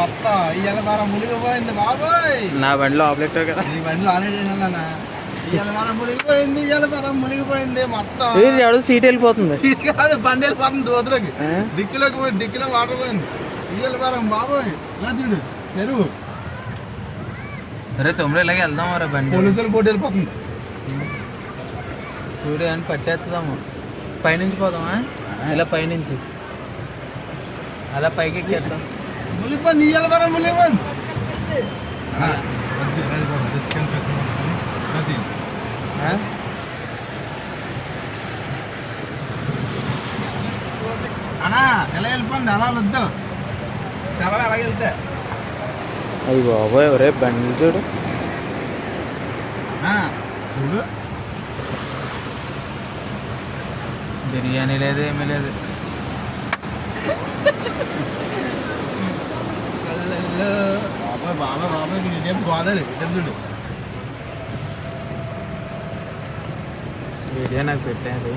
మొత్తం. ఇవాళ వారం మునిగిపోయింది బాబోయ్. నా బండిలో ఆపలేట్టావు కదా. బండిలో ఆల్రెడీ చేశాను ఇవాళ వారం మునిగిపోయింది ఇవాళ వారం మునిగిపోయింది మొత్తం. ఎవడో సీట్ వెళ్ళిపోతుంది. సీట్ కాదు బండి వెళ్ళిపోతుంది దోతులకి? డిక్కిలోకి పోయి డిక్కిలో వాటర్ పోయింది. ఇవాళ వారం బాబోయ్. ఇలా చూడు చెరువు. అరే తొమ్మిది ఇలాగే వెళ్దాం రా బండి. పోలీసులు పోటీ వెళ్ళిపోతుంది. చూడు అని పట్టేస్తాము పైనుంచి పోదామా? ఇలా పైనుంచి. అలా పైకి ఎక్కేద్దాం. ఇవాళ వారం మునిగిపోయింది ఆ? అన్నా ఎలా వెళ్ళిపోండి అలా వద్దు చాలా అలాగే వెళ్తే అయ్యి బాబోయ్ ఒరే బండి చూడు ఆ, చూడు బిర్యానీ లేదు ఏమీ లేదు అల్లల్లో. బాబాయ్ బాబాయ్ బాబాయ్ నీకు ఇదేం గోదావరి ఇదేం చూడు. వీడియో నాకు పెట్టాడు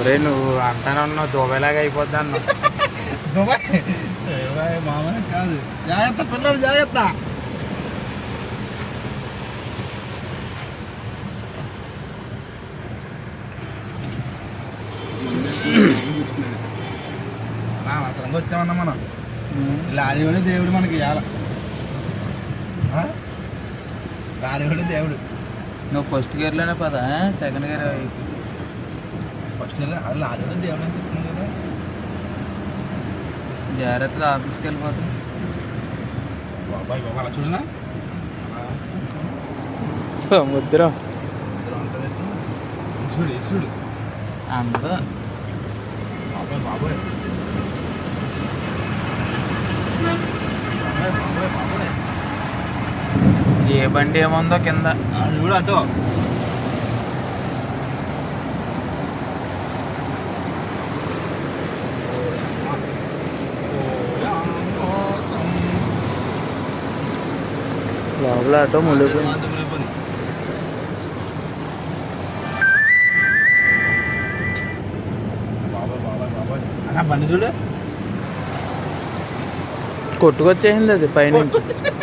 ఒరే నువ్వు అంటానే ఉన్నావు దుబాయ్లాగా అయిపోద్ది అన్నావు. దుబాయ్ దుబాయ్ మామ కాదు. జాగ్రత్త పిల్లలు జాగ్రత్త. అన్నా, అవసరంగా వచ్చామన్నా మనం. లారీవాడే దేవుడు మనకి ఇవాళ ఆ? లారీవాడే దేవుడు. నువ్వు ఫస్ట్ గేర్లోనే పదా సెకండ్ గేర్ ఫస్ట్ అది లారీవాడే దేవుడు అని చెప్తున్నాను కదా. జాగ్రత్తగా ఆఫీస్కి వెళ్ళిపోతాం. బాబాయ్ బాబా అలా చూడనా? సముద్రం చూడు చూడు. అంతా బాబాయ్ బాబాయ్ బాబాయ్ బాబాయ్ బాబాయ్ ఏ బండి ఏముందో కింద. చూడు అటు. లోపల బాబాయ్ అన్న బండి చూడు. కొట్టుకొచ్చేసింది అది ఆవే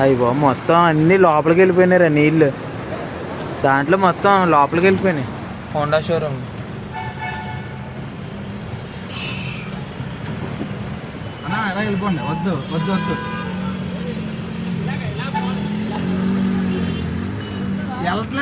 అయ్యి బాబు మొత్తం అన్ని లోపలికి వెళ్ళిపోయినాయి నీళ్ళు. దాంట్లో మొత్తం లోపలికి వెళ్ళిపోయినాయి. Honda showroom. వెళ్ళిపోండి? వద్దు వద్దు వద్దు. వెళ్ళట్లేదు.